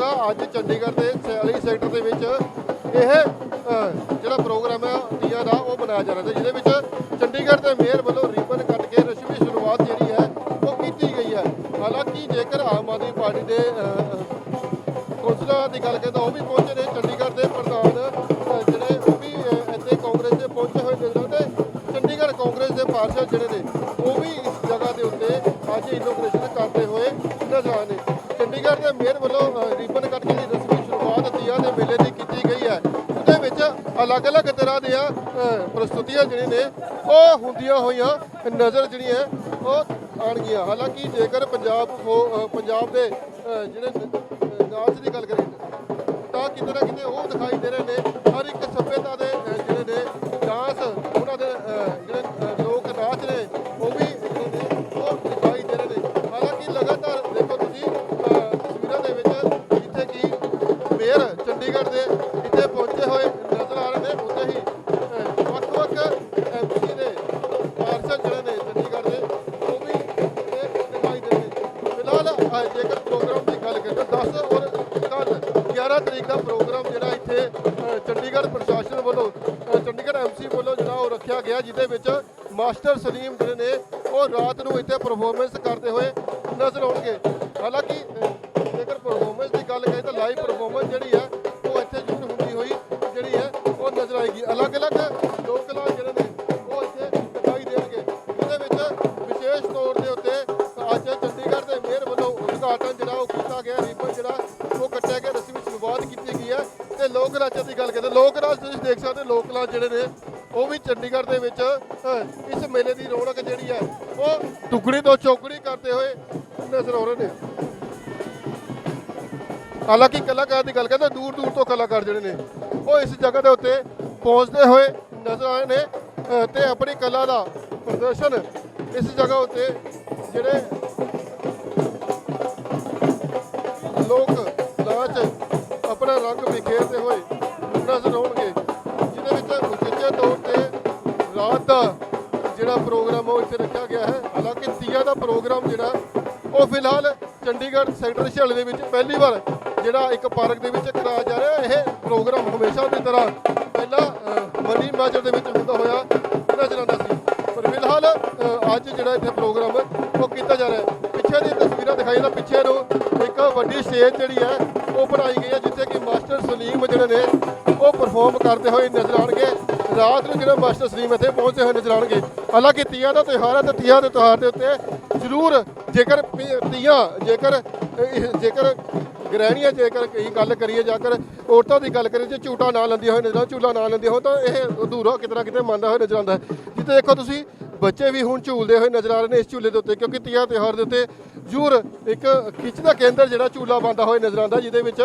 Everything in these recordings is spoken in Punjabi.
ਜਿਹੀ ਅੱਜ ਚੰਡੀਗੜ੍ਹ ਦੇ 46 ਸੈਕਟਰ ਦੇ ਵਿੱਚ। ਇਹ ਜਿਹੜਾ ਪ੍ਰੋਗਰਾਮ ਹੈ ਤੀਆਂ ਦਾ ਉਹ ਬਣਾਇਆ ਜਾ ਰਿਹਾ ਤੇ ਜਿਹਦੇ ਵਿੱਚ ਚੰਡੀਗੜ੍ਹ ਦੇ ਮੇਅਰ ਵੱਲੋਂ ਰਿਬਨ ਕੱਟ ਕੇ ਰਸਮੀ ਸ਼ੁਰੂਆਤ ਜਿਹੜੀ ਹੈ ਉਹ ਕੀਤੀ ਗਈ ਹੈ। ਹਾਲਾਂਕਿ ਜੇਕਰ ਆਮ ਆਦਮੀ ਪਾਰਟੀ ਦੇ ਅ, ਕੌਂਸਲਰਾਂ ਦੀ ਗੱਲ ਕਰੀਏ ਤਾਂ ਉਹ ਵੀ ਪਹੁੰਚੇ ਨੇ ਚੰਡੀਗੜ੍ਹ ਦੇ ਪ੍ਰਧਾਨ ਜਿਹੜੇ ਉਹ ਵੀ ਇੱਥੇ ਕਾਂਗਰਸ ਦੇ ਪਹੁੰਚੇ ਹੋਏ ਨਜ਼ਰ ਆਉਂਦੇ ਚੰਡੀਗੜ੍ਹ ਕਾਂਗਰਸ ਦੇ ਪਾਰਸ਼ਦ ਜਿਹੜੇ ਨੇ ਉਹ ਵੀ ਇਸ ਜਗ੍ਹਾ ਦੇ ਉੱਤੇ ਅੱਜ ਇਨੋਗ੍ਰੇਸ਼ਨ ਕਰਦੇ ਹੋਏ ਨਜ਼ਰ ਆਏ ਨੇ। ਚੰਡੀਗੜ੍ਹ ਦੇ ਮੇਅਰ ਵੱਲੋਂ ਪ੍ਰਸਤੁਤੀਆਂ ਜਿਹੜੀਆਂ ਨੇ, ਉਹ ਹੁੰਦੀਆਂ ਹੋਈਆਂ ਨਜ਼ਰ ਜਿਹੜੀਆਂ, ਉਹ ਆਣਗੀਆਂ ਹਾਲਾਂਕਿ ਜੇਕਰ ਪੰਜਾਬ ਫੋ- ਪੰਜਾਬ ਦੇ ਜਿਹੜੇ ਨਾਚ ਦੀ ਗੱਲ ਕਰੀਏ, ਤਾਂ ਕਿਤੇ ਨਾ ਕਿਤੇ ਉਹ ਦਿਖਾਈ ਦੇ ਰਹੇ ਨੇ। ਹਰ ਇੱਕ ਸੱਭਿਅਤਾ ਦੇ ਜਿਹੜੇ ਨੇ ਐਮਪੀ ਦੇ ਪਾਰਸ਼ਦ ਜਿਹੜੇ ਨੇ ਚੰਡੀਗੜ੍ਹ ਦੇ ਉਹ ਵੀ ਇੱਥੇ ਦਿਖਾਈ ਦੇ ਨੇ ਫਿਲਹਾਲ ਅ, ਜੇਕਰ ਪ੍ਰੋਗਰਾਮ ਦੀ ਗੱਲ ਕਰੀਏ ਤਾਂ 10 ਔਰ ਕੱਲ 11 ਤਰੀਕ ਦਾ ਪ੍ਰੋਗਰਾਮ ਜਿਹੜਾ ਇੱਥੇ ਚੰਡੀਗੜ੍ਹ ਪ੍ਰਸ਼ਾਸਨ ਵੱਲੋਂ ਅ, ਚੰਡੀਗੜ੍ਹ ਐਮਸੀ ਵੱਲੋਂ ਜਿਹੜਾ ਉਹ ਰੱਖਿਆ ਗਿਆ ਜਿਹਦੇ ਵਿੱਚ ਮਾਸਟਰ ਸਲੀਮ ਜਿਹੜੇ ਨੇ ਉਹ ਰਾਤ ਨੂੰ ਇੱਥੇ ਪਰਫਾਰਮੈਂਸ ਕਰਦੇ ਹੋਏ ਨਜ਼ਰ ਆਉਣਗੇ। ਹਾਲਾਂਕਿ ਜੇਕਰ ਪਰਫਾਰਮੈਂਸ ਦੀ ਗੱਲ ਕਰੀਏ ਤਾਂ ਲਾਈਵ ਪਰਫਾਰਮੈਂਸ ਜਿਹੜੀ ਹੈ ਉਹ ਇੱਥੇ ਜ਼ਰੂਰ ਹੁੰਦੀ ਹੋਈ ਜਿਹੜੀ ਹੈ ਉਹ ਨਜ਼ਰ ਆਏਗੀ। ਅਲੱਗ-ਅਲੱਗ ਨਾਚ ਤੁਸੀਂ ਲੋਕ ਨਾਚ ਜਿਹੜੇ ਨੇ, ਉਹ ਵੀ ਚੰਡੀਗੜ੍ਹ ਦੇ ਵਿੱਚ ਇਸ ਮੇਲੇ ਦੀ ਰੌਣਕ ਜਿਹੜੀ ਹੈ ਉਹ ਟੁਕੜੀ ਤੋਂ ਚੌਕੜੀ ਕਰਦੇ ਹੋਏ ਨਜ਼ਰ ਆ ਰਹੇ ਨੇ। ਹਾਲਾਂਕਿ ਕਲਾਕਾਰ ਦੀ ਗੱਲ ਕਰਦਾ ਦੂਰ ਦੂਰ ਤੋਂ ਕਲਾਕਾਰ ਜਿਹੜੇ ਨੇ, ਉਹ ਇਸ ਜਗ੍ਹਾ ਦੇ ਉੱਤੇ ਪਹੁੰਚਦੇ ਹੋਏ ਨਜ਼ਰ ਆਏ ਨੇ ਤੇ ਆਪਣੀ ਕਲਾ ਦਾ ਪ੍ਰਦਰਸ਼ਨ ਇਸ ਜਗ੍ਹਾ ਉੱਤੇ ਜਿਹੜੇ ਲੋਕ ਨਾਚ ਆਪਣਾ ਰੰਗ ਵਿਖੇਰਦੇ ਹੋਏ ਨਜ਼ਰ ਆਉਣਗੇ। ਜਿਹਦੇ ਉਚੇਚੇ ਤੌਰ ਤੇ ਰਾਤ ਦਾ ਜਿਹੜਾ ਪ੍ਰੋਗਰਾਮ ਉਹ ਇੱਥੇ ਰੱਖਿਆ ਗਿਆ ਹੈ। ਹਾਲਾਂਕਿ ਤੀਆ ਦਾ ਪ੍ਰੋਗਰਾਮ ਜਿਹੜਾ ਉਹ ਫਿਲਹਾਲ ਚੰਡੀਗੜ੍ਹ ਸੈਕਟਰ 46 ਦੇ ਵਿੱਚ ਪਹਿਲੀ ਵਾਰ ਜਿਹੜਾ ਇੱਕ ਪਾਰਕ ਦੇ ਵਿੱਚ ਕਰਾਇਆ ਜਾ ਰਿਹਾ। ਇਹ ਪ੍ਰੋਗਰਾਮ ਹਮੇਸ਼ਾ ਦੀ ਤਰ੍ਹਾਂ ਪਹਿਲਾਂ ਅ, ਮਨੀ ਮਾਜਰ ਦੇ ਵਿੱਚ ਹੁੰਦਾ ਹੋਇਆ ਨਜ਼ਰ ਆਉਂਦਾ ਸੀ। ਪਰ ਫਿਲਹਾਲ ਅੱਜ ਜਿਹੜਾ ਇੱਥੇ ਪ੍ਰੋਗਰਾਮ ਉਹ ਕੀਤਾ ਜਾ ਰਿਹਾ ਹੈ। ਪਿੱਛੇ ਦੀ ਤਸਵੀਰਾਂ ਦਿਖਾਈ ਜਾਂਦਾ ਪਿੱਛੇ ਨੂੰ ਵੱਡੀ ਸਟੇਜ ਜਿਹੜੀ ਹੈ ਉਹ ਬਣਾਈ ਗਈ ਹੈ ਜਿੱਥੇ ਕਿ ਮਾਸਟਰ ਸਲੀਮ ਜਿਹੜੇ ਨੇ ਉਹ ਪਰਫਾਰਮ ਕਰਦੇ ਹੋਏ ਨਜ਼ਰ ਆਉਣਗੇ। ਰਾਤ ਨੂੰ ਜਿਹੜੇ ਮਾਸਟਰ ਸਲੀਮ ਇੱਥੇ ਪਹੁੰਚੇ ਹੋਏ ਨਜ਼ਰ ਆਉਣਗੇ ਹਾਲਾਂਕਿ ਤੀਆਂ ਦਾ ਤਿਉਹਾਰ ਹੈ ਤੇ ਤੀਆਂ ਦੇ ਤਿਉਹਾਰ ਦੇ ਉੱਤੇ ਜ਼ਰੂਰ ਜੇਕਰ ਤੀਆਂ ਜੇਕਰ ਜੇਕਰ ਗ੍ਰਹਿਣੀਆਂ ਜੇਕਰ ਕਈ ਗੱਲ ਕਰੀਏ ਜੇਕਰ ਔਰਤਾਂ ਦੀ ਗੱਲ ਕਰੀਏ ਜੇ ਝੂਟਾ ਨਾ ਲੈਂਦੀਆਂ ਹੋਏ ਨਜ਼ਰ ਆਉਣ, ਝੂਲਾ ਨਾ ਲੈਂਦੀਆਂ ਹੋਣ ਤਾਂ ਇਹ ਅਧੂਰਾ ਕਿਤੇ ਕਿਤੇ ਮੰਨਦਾ ਹੋਇਆ ਨਜ਼ਰ ਆਉਂਦਾ ਜਿੱਥੇ ਦੇਖੋ ਤੁਸੀਂ ਬੱਚੇ ਵੀ ਹੁਣ ਝੂਲਦੇ ਹੋਏ ਨਜ਼ਰ ਆ ਰਹੇ ਨੇ ਇਸ ਝੂਲੇ ਦੇ ਉੱਤੇ, ਕਿਉਂਕਿ ਤੀਆਂ ਤਿਉਹਾਰ ਦੇ ਉੱਤੇ ਜ਼ਰੂਰ ਇੱਕ ਖਿੱਚ ਦਾ ਕੇਂਦਰ ਜਿਹੜਾ ਝੂਲਾ ਬੰਦਾ ਹੋਏ ਨਜ਼ਰ ਆਉਂਦਾ, ਜਿਹਦੇ ਵਿੱਚ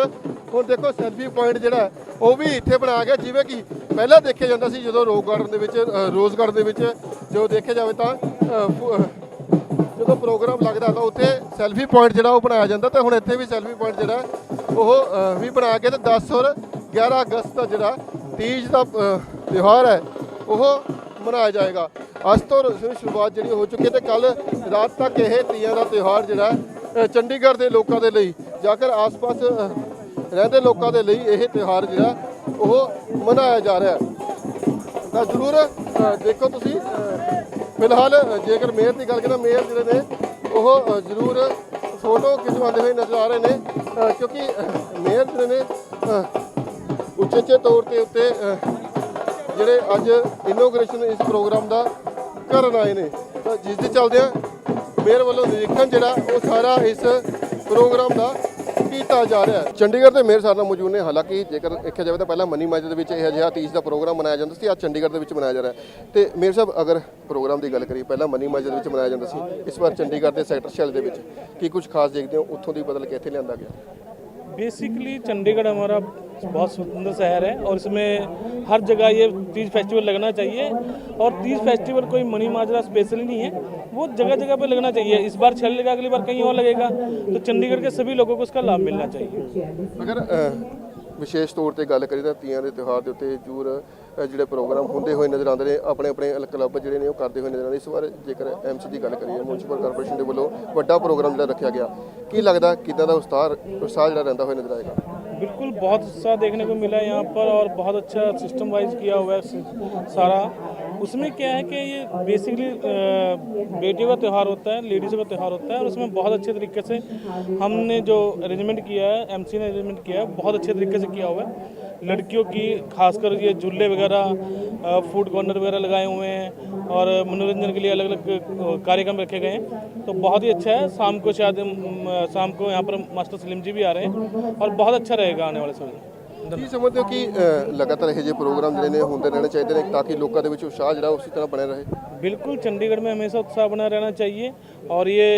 ਹੁਣ ਦੇਖੋ ਸੈਲਫੀ ਪੁਆਇੰਟ ਜਿਹੜਾ ਉਹ ਵੀ ਇੱਥੇ ਬਣਾਇਆ ਗਿਆ, ਜਿਵੇਂ ਕਿ ਪਹਿਲਾਂ ਦੇਖਿਆ ਜਾਂਦਾ ਸੀ ਜਦੋਂ ਰੋਕ ਗਾਰਡਨ ਦੇ ਵਿੱਚ ਰੋਜ਼ ਗਾਰਡਨ ਦੇ ਵਿੱਚ ਜੋ ਦੇਖਿਆ ਜਾਵੇ ਤਾਂ ਜਦੋਂ ਪ੍ਰੋਗਰਾਮ ਲੱਗਦਾ ਤਾਂ ਉੱਥੇ ਸੈਲਫੀ ਪੁਆਇੰਟ ਜਿਹੜਾ ਉਹ ਬਣਾਇਆ ਜਾਂਦਾ ਤੇ ਹੁਣ ਇੱਥੇ ਵੀ ਸੈਲਫੀ ਪੁਆਇੰਟ ਜਿਹੜਾ ਉਹ ਵੀ ਬਣਾਇਆ ਗਿਆ ਤੇ 10 ਔਰ 11 ਅਗਸਤ ਦਾ ਜਿਹੜਾ ਤੀਜ ਦਾ ਤਿਉਹਾਰ ਹੈ, ਉਹ ਮਨਾਇਆ ਜਾਏਗਾ। ਅੱਜ ਤੋਂ ਸ਼ੁਰੂਆਤ ਜਿਹੜੀ ਹੋ ਚੁੱਕੀ ਹੈ ਤੇ ਕੱਲ ਰਾਤ ਤੱਕ ਇਹ ਤੀਆਂ ਦਾ ਤਿਉਹਾਰ ਜਿਹੜਾ ਚੰਡੀਗੜ੍ਹ ਦੇ ਲੋਕਾਂ ਦੇ ਲਈ ਜਾਂ ਜਾਕਰ ਆਸ-ਪਾਸ ਰਹਿੰਦੇ ਲੋਕਾਂ ਦੇ ਲਈ ਇਹ ਤਿਉਹਾਰ ਜਿਹੜਾ ਉਹ ਮਨਾਇਆ ਜਾ ਰਿਹਾ ਤਾਂ ਜ਼ਰੂਰ ਦੇਖੋ ਤੁਸੀਂ ਫਿਲਹਾਲ ਜੇਕਰ ਮੇਅਰ ਦੀ ਗੱਲ ਕਰਾਂ ਮੇਅਰ ਜਿਹੜੇ ਨੇ ਉਹ ਜ਼ਰੂਰ ਫੋਟੋ ਖਿਚਵਾਉਂਦੇ ਹੋਏ ਨਜ਼ਰ ਆ ਰਹੇ ਨੇ ਕਿਉਂਕਿ ਮੇਅਰ ਜਿਹੜੇ ਨੇ ਅ, ਤੌਰ ਤੇ ਉੱਤੇ ਜਿਹੜੇ ਅੱਜ ਇਨੋਗ੍ਰੇਸ਼ਨ ਇਸ ਪ੍ਰੋਗਰਾਮ ਦਾ ਕਰਨ ਆਏ ਨੇ। ਤਾਂ ਜਿਸ ਦੇ ਚੱਲਦਿਆਂ ਮੇਅਰ ਵੱਲੋਂ ਨਿਰੀਖਣ ਜਿਹੜਾ, ਉਹ ਸਾਰਾ ਇਸ ਪ੍ਰੋਗਰਾਮ ਦਾ ਕੀਤਾ ਜਾ ਰਿਹਾ ਹੈ। ਚੰਡੀਗੜ੍ਹ ਦੇ ਮੇਅਰ ਸਾਹਿਬ ਨਾਲ ਮੌਜੂਦ ਨੇ। ਹਾਲਾਂਕਿ ਜੇਕਰ ਦੇਖਿਆ ਜਾਵੇ ਤਾਂ ਪਹਿਲਾਂ ਮਨੀ ਮਾਜਰ ਦੇ ਵਿੱਚ ਇਹ ਅਜਿਹਾ ਤੀਜ ਦਾ ਪ੍ਰੋਗਰਾਮ ਮਨਾਇਆ ਜਾਂਦਾ ਸੀ, ਅੱਜ ਚੰਡੀਗੜ੍ਹ ਦੇ ਵਿੱਚ ਮਨਾਇਆ ਜਾ ਰਿਹਾ ਹੈ। ਤੇ ਮੇਅਰ ਸਾਹਿਬ, ਅਗਰ ਪ੍ਰੋਗਰਾਮ ਦੀ ਗੱਲ ਕਰੀਏ, ਪਹਿਲਾਂ ਮਨੀ ਮਾਜਰ ਦੇ ਵਿੱਚ ਮਨਾਇਆ ਜਾਂਦਾ ਸੀ, ਇਸ ਵਾਰ ਚੰਡੀਗੜ੍ਹ ਦੇ ਸੈਕਟਰ 46 ਦੇ ਵਿੱਚ ਕੀ ਕੁਝ ਖਾਸ ਦੇਖਦੇ ਹੋ? ਉੱਥੋਂ ਦੀ ਬਦਲ ਕੇ ਇੱਥੇ ਲਿਆਂਦਾ ਗਿਆ। बेसिकली चंडीगढ़ हमारा बहुत सुंदर शहर है और इसमें हर जगह ये तीज फेस्टिवल लगना चाहिए और तीज फेस्टिवल कोई मनी माजरा स्पेशली नहीं है, वो जगह जगह पे लगना चाहिए। इस बार छल लगा, अगली बार कहीं और लगेगा। तो चंडीगढ़ के सभी लोगों को उसका लाभ मिलना चाहिए। अगर ਵਿਸ਼ੇਸ਼ ਤੌਰ ਤੇ ਗੱਲ ਕਰੀ ਤਾਂ ਤੀਆਂ ਦੇ ਤਿਉਹਾਰ ਦੇ ਉੱਤੇ ਜ਼ਰੂਰ ਅ, ਜਿਹੜੇ ਪ੍ਰੋਗਰਾਮ ਹੁੰਦੇ ਹੋਏ ਨਜ਼ਰ ਆਉਂਦੇ ਨੇ ਆਪਣੇ ਆਪਣੇ ਕਲੱਬ ਜਿਹੜੇ ਨੇ ਉਹ ਕਰਦੇ ਹੋਏ ਨਜ਼ਰ ਆਉਂਦੇ ਇਸ ਵਾਰ ਜੇਕਰ ਐਮਸੀ ਦੀ ਗੱਲ ਕਰੀਏ ਮਿਊਨਿਸਪਲ ਕਾਰਪੋਰੇਸ਼ਨ ਦੇ ਵੱਲੋਂ ਵੱਡਾ ਪ੍ਰੋਗਰਾਮ ਜਿਹੜਾ ਰੱਖਿਆ ਗਿਆ ਕੀ ਲੱਗਦਾ ਕਿਦਾਂ ਦਾ ਉਸਤਾਰ ਉਤਸ਼ਾਹ ਜਿਹੜਾ ਰਹਿੰਦਾ ਹੋਇਆ ਨਜ਼ਰ ਆਏਗਾ बिल्कुल बहुत उत्साह देखने को मिला है यहाँ पर और बहुत अच्छा सिस्टम वाइज किया हुआ है स- सारा उसमें क्या है कि ये बेसिकली बेटियों का त्यौहार होता है लेडीज़ों का त्यौहार होता है, और उसमें बहुत अच्छे तरीके से हमने जो अरेंजमेंट किया है एमसी ने अरेंजमेंट किया है, बहुत अच्छे तरीके से किया हुआ है। लड़कियों की, खासकर ये झूले वगैरह फ़ूड कॉर्नर वगैरह लगाए हुए हैं, और मनोरंजन के लिए अलग अलग कार्यक्रम रखे गए हैं। तो बहुत ही अच्छा है, शाम को शायद शाम को यहाँ पर मास्टर सलीम जी भी आ रहे हैं, और बहुत अच्छा रहेगा आने वाले समय। ਕੀ ਸਮਝਦੇ ਹੋ ਕਿ ਅ, ਲਗਾਤਾਰ ਇਹ ਜਿਹੇ ਪ੍ਰੋਗਰਾਮ ਜਿਹੜੇ ਨੇ ਹੁੰਦੇ ਰਹਿਣੇ ਚਾਹੀਦੇ ਨੇ ਤਾਂ ਕਿ ਲੋਕਾਂ ਦੇ ਵਿੱਚ ਉਤਸ਼ਾਹ ਜਿਹੜਾ ਉਸੇ ਤਰ੍ਹਾਂ ਬਣਿਆ ਰਹੇ बिल्कुल चंडीगढ़ में हमेशा उत्साह बना रहना चाहिए और ये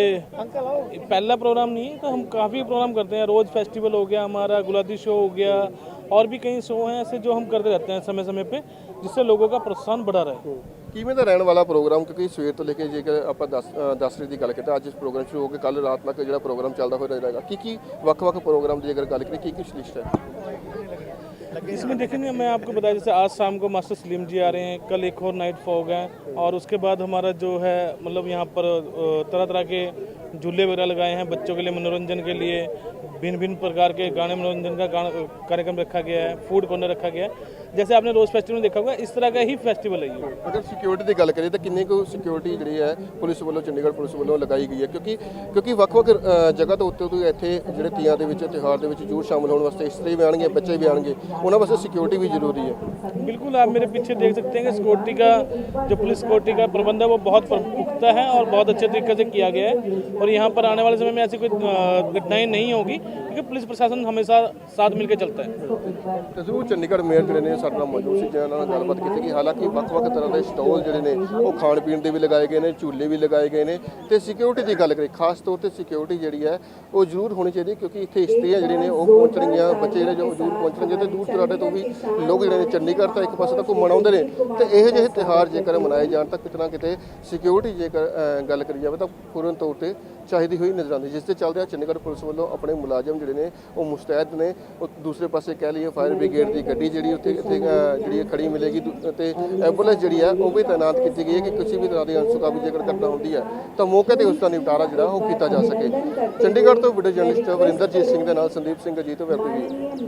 पहला प्रोग्राम नहीं है तो हम काफ़ी प्रोग्राम करते हैं रोज़ फेस्टिवल हो गया हमारा गुलादी शो हो गया और भी कई शो हैं ऐसे जो हम करते रहते हैं समय समय पे जिससे लोगों का प्रोत्साहन बढ़ा रहे ਕਿਵੇਂ ਦਾ ਰਹਿਣ ਵਾਲਾ ਪ੍ਰੋਗਰਾਮ ਕਿਉਂਕਿ ਸਵੇਰ ਤੋਂ ਲੈ ਕੇ ਜੇਕਰ ਆਪਾਂ 10 10 ਤਰੀਕ ਦੀ ਗੱਲ ਕਰੀਏ ਤਾਂ ਅੱਜ ਪ੍ਰੋਗਰਾਮ ਸ਼ੁਰੂ ਹੋ ਕੇ ਕੱਲ ਰਾਤ ਤੱਕ ਜਿਹੜਾ ਪ੍ਰੋਗਰਾਮ ਚੱਲਦਾ ਹੋਇਆ ਰਹੇਗਾ ਕੀ ਕੀ ਵੱਖ-ਵੱਖ ਪ੍ਰੋਗਰਾਮ ਦੀ ਅਗਰ ਗੱਲ ਕਰੀਏ ਕੀ ਕੀ ਲਿਸਟ ਹੈ इसमें देखेंगे मैं आपको बताया जैसे आज शाम को मास्टर सलीम जी आ रहे हैं कल एक और नाइट फॉग है और उसके बाद हमारा जो है मतलब यहाँ पर तरह तरह के झूले वगैरह लगाए हैं बच्चों के लिए मनोरंजन के लिए भिन्न भिन्न प्रकार के गाने मनोरंजन का गाना कार्यक्रम रखा गया है फूड कॉर्नर रखा गया है जैसे आपने रोज़ फेस्टिवल में देखा होगा इस तरह का ही फेस्टिवल है ये ਅਗਰ ਸਿਕਿਉਰਿਟੀ ਦੀ ਗੱਲ ਕਰੀਏ ਤਾਂ ਕਿੰਨੀ ਕੁ ਸਿਕਿਉਰਿਟੀ ਜਿਹੜੀ ਹੈ ਪੁਲਿਸ ਵੱਲੋਂ ਚੰਡੀਗੜ੍ਹ ਪੁਲਿਸ ਵੱਲੋਂ ਲਗਾਈ ਗਈ ਹੈ ਕਿਉਂਕਿ ਕਿਉਂਕਿ ਵੱਖ-ਵੱਖ ਅ, ਜਗ੍ਹਾ ਤੋਂ ਉੱਤੇ ਤੋਂ ਇੱਥੇ ਜਿਹੜੇ ਤੀਆਂ ਦੇ ਵਿੱਚ ਤਿਉਹਾਰ ਦੇ ਵਿੱਚ ਜ਼ਰੂਰ ਸ਼ਾਮਲ ਹੋਣ ਵਾਸਤੇ ਇਸਤਰੀ ਵੀ ਆਣਗੇ ਬੱਚੇ ਵੀ ਆਣਗੇ ਉਹਨਾਂ ਵਾਸਤੇ ਸਿਕਿਉਰਿਟੀ ਵੀ ਜ਼ਰੂਰੀ ਹੈ बिल्कुल आप मेरे पीछे देख सकते हैं कि सिक्योरिटी का जो पुलिस सिक्योरिटी का प्रबंध है वो बहुत पुख्ता है और बहुत अच्छे तरीके से किया गया है और यहाँ पर आने वाले समय में ऐसी कोई अ, घटनाएं नहीं होगी क्योंकि पुलिस प्रशासन हमेशा साथ मिलकर चलता है ਤੇ ਜ਼ਰੂਰ ਚੰਡੀਗੜ੍ਹ ਮੇਅਰ ਜਿਹੜੇ ਨੇ ਸਾਡੇ ਨਾਲ ਮੌਜੂਦ ਸੀ ਜਿਨ੍ਹਾਂ ਨਾਲ ਗੱਲਬਾਤ ਕੀਤੀ ਗਈ ਹਾਲਾਂਕਿ ਵੱਖ-ਵੱਖ ਤਰ੍ਹਾਂ ਦੇ ਸਟਾਲ ਜਿਹੜੇ ਨੇ ਉਹ ਖਾਣ ਪੀਣ ਦੇ ਵੀ ਲਗਾਏ ਗਏ ਨੇ ਝੂਲੇ ਵੀ ਲਗਾਏ ਗਏ ਨੇ ਤੇ ਸਿਕਿਉਰਿਟੀ ਦੀ ਗੱਲ ਕਰੀ ਖਾਸ ਤੌਰ ਤੇ ਸਿਕਿਉਰਿਟੀ ਜਿਹੜੀ ਹੈ ਉਹ ਜ਼ਰੂਰ ਹੋਣੀ ਚਾਹੀਦੀ ਹੈ ਕਿਉਂਕਿ ਇੱਥੇ ਇਸਤਰੀਆਂ ਜਿਹੜੇ ਨੇ ਉਹ ਪਹੁੰਚਣਗੀਆਂ ਬੱਚੇ ਜਿਹੜੇ ਜੋ ਜ਼ਰੂਰ ਪਹੁੰਚਣਗੇ ਤੇ ਦੂਰ ਤੁਹਾਡੇ ਤੋਂ ਵੀ ਲੋਕ ਜਿਹੜੇ ਨੇ ਚੰਡੀਗੜ੍ਹ ਤਾਂ ਇੱਕ ਪਾਸੇ ਤਾਂ ਘੁੰਮਣ ਆਉਂਦੇ ਨੇ ਤੇ ਇਹੋ ਜਿਹੇ ਤਿਉਹਾਰ ਜੇਕਰ ਮਨਾਏ ਜਾਣ ਤਾਂ ਕਿਤੇ ਨਾ ਕਿਤੇ ਸਿਕਿਉਰਿਟੀ ਜੇਕਰ ਗੱਲ ਕਰੀ ਜਾਵੇ ਤਾਂ ਪੂਰਨ ਤੌਰ ਤੇ ਚਾਹੀਦੀ ਹੋਈ ਨਜ਼ਰ ਆਉਂਦੀ, ਜਿਸ ਦੇ ਚੱਲਦੇ ਆ ਚੰਡੀਗੜ੍ਹ ਪੁਲਿਸ ਵੱਲੋਂ ਆਪਣੇ ਮੁਲਾਜ਼ਮ ਜਿਹੜੇ ਨੇ ਉਹ ਮੁਸਤੈਦ ਨੇ, ਉਹ ਦੂਸਰੇ ਪਾਸੇ ਕਹਿ ਲਈਏ ਫਾਇਰ ਬ੍ਰਿਗੇਡ ਦੀ ਗੱਡੀ ਜਿਹੜੀ ਉੱਥੇ, ਇੱਥੇ ਜਿਹੜੀ ਖੜੀ ਮਿਲੇਗੀ ਦੂ- ਤੇ ਐਂਬੂਲੈਂਸ ਜਿਹੜੀ ਹੈ ਉਹ ਵੀ ਤਾਇਨਾਤ ਕੀਤੀ ਗਈ ਹੈ ਕਿ ਕਿਸੇ ਵੀ ਤਰ੍ਹਾਂ ਦੀ ਅਨਸੁਖਾ ਜੇਕਰ ਘਟਨਾ ਹੁੰਦੀ ਹੈ ਤਾਂ ਮੌਕੇ ਤੇ ਉਸ ਦਾ ਨਿਪਟਾਰਾ ਜਿਹੜਾ ਉਹ ਕੀਤਾ ਜਾ ਸਕੇ। ਚੰਡੀਗੜ੍ਹ ਤੋਂ ਵੀਡੀਓ ਜਰਨਲਿਸਟ ਵਰਿੰਦਰਜੀਤ ਸਿੰਘ ਦੇ ਨਾਲ ਸੰਦੀਪ ਸਿੰਘ ਅਜੀਤ ਵੈਬ ਟੀਵੀ